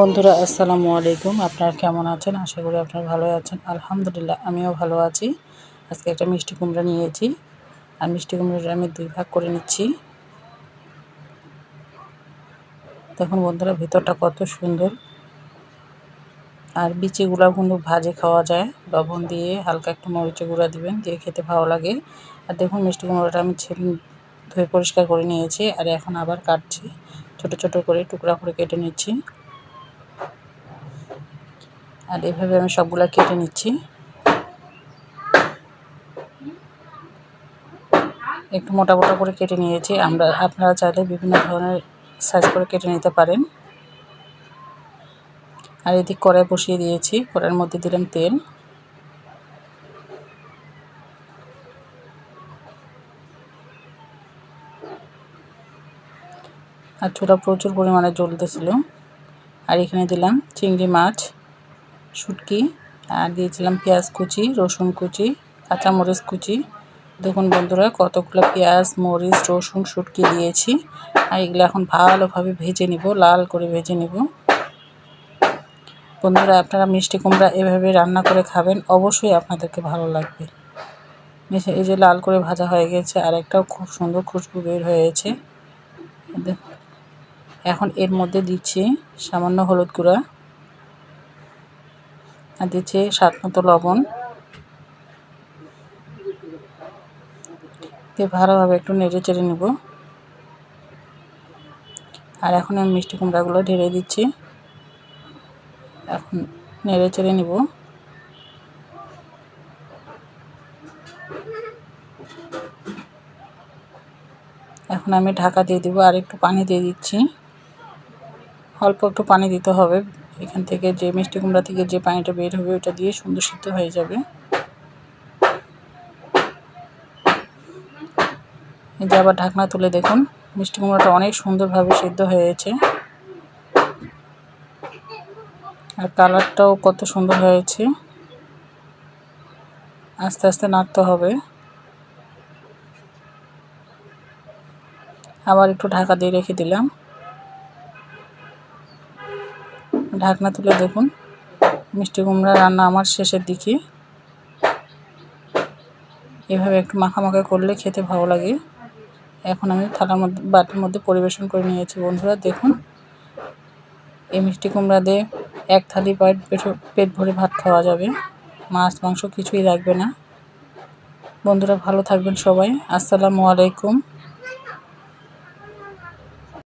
বন্ধুরা, আসসালামু আলাইকুম। আপনারা কেমন আছেন? আশা করি আপনারা ভালো আছেন। আলহামদুলিল্লাহ, আমিও ভালো আছি। আজকে একটা মিষ্টি কুমড়া নিয়েছি। আর মিষ্টি কুমড়োটা আমি দুই ভাগ করে নিচ্ছি। দেখুন বন্ধুরা, ভিতরটা কত সুন্দর। আর বিচিগুলো কিন্তু ভাজে খাওয়া যায়। লবণ দিয়ে হালকা একটু মরিচে গুঁড়া দিবেন, দিয়ে খেতে ভালো লাগে। আর দেখুন মিষ্টি কুমড়োটা আমি ছেলে, ধুয়ে পরিষ্কার করে নিয়েছি। আর এখন আবার কাটছি। ছোট ছোট করে টুকরা করে কেটে নিচ্ছি। আর এভাবে আমি সবগুলা কেটে নিচ্ছি। একটু মোটা মোটা করে কেটে নিয়েছি। আমরা, আপনারা চাইলে বিভিন্ন ধরনের সাইজ করে কেটে নিতে পারেন। আর এদিক কড়াই বসিয়ে দিয়েছি। কড়াইয়ের মধ্যে দিলাম তেল। আর চুলা প্রচুর পরিমাণে জ্বলতেছিল। আর এখানে দিলাম চিংড়ি মাছ। শুটকি, আর দিয়েছিলাম পেঁয়াজ কুচি, রসুন কুচি, কাঁচামরিচ কুচি। দেখুন বন্ধুরা, কতগুলো পেঁয়াজ, মরিচ, রসুন, শুটকি দিয়েছি। আর এগুলো এখন ভালোভাবে ভেজে নিব, লাল করে ভেজে নিব। বন্ধুরা, আপনারা মিষ্টি কুমড়া এভাবে রান্না করে খাবেন, অবশ্যই আপনাদেরকে ভালো লাগবে। এই যে লাল করে ভাজা হয়ে গেছে, আর একটাও খুব সুন্দর খুশবু বের হয়েছে। এখন এর মধ্যে দিচ্ছি সামান্য হলুদ গুঁড়া। আর দিচ্ছি স্বাদ মতো লবণ। দিয়ে ভালোভাবে একটু নেড়ে চেড়ে নেব। আর এখন আমি মিষ্টি কুমড়াগুলো ঢেলে দিচ্ছি। এখন নেড়ে চেড়ে নেব। এখন আমি ঢাকা দিয়ে দিব আর একটু পানি দিয়ে দিচ্ছি। অল্প একটু পানি দিতে হবে। এখান থেকে যে মিষ্টি কুমড়া থেকে যে পানিটা বের হবে, ওটা দিয়ে সুন্দর সিদ্ধ হয়ে যাবে। এই যে আবার ঢাকনা তুলে দেখুন, মিষ্টি কুমড়াটা অনেক সুন্দরভাবে সিদ্ধ হয়েছে। আর কালারটাও কত সুন্দর হয়েছে। আস্তে আস্তে নাড়তে হবে। আবার একটু ঢাকা দিয়ে রেখে দিলাম। ঢাকনা তুলে দেখুন। মিষ্টি কুমড়া রান্না আমার শেষের দিকে। এভাবে একটু মাখা মাখা করলে খেতে ভালো লাগে। এখন আমি থালার মধ্যে, বাটির মধ্যে পরিবেশন করে নিয়েছি বন্ধুরা, দেখুন। এই মিষ্টি কুমড়া দিয়ে এক থালি পেট পেট ভরে ভাত খাওয়া যাবে। মাছ, মাংস কিছুই লাগবে না। বন্ধুরা ভালো থাকবেন সবাই। আসসালামু আলাইকুম।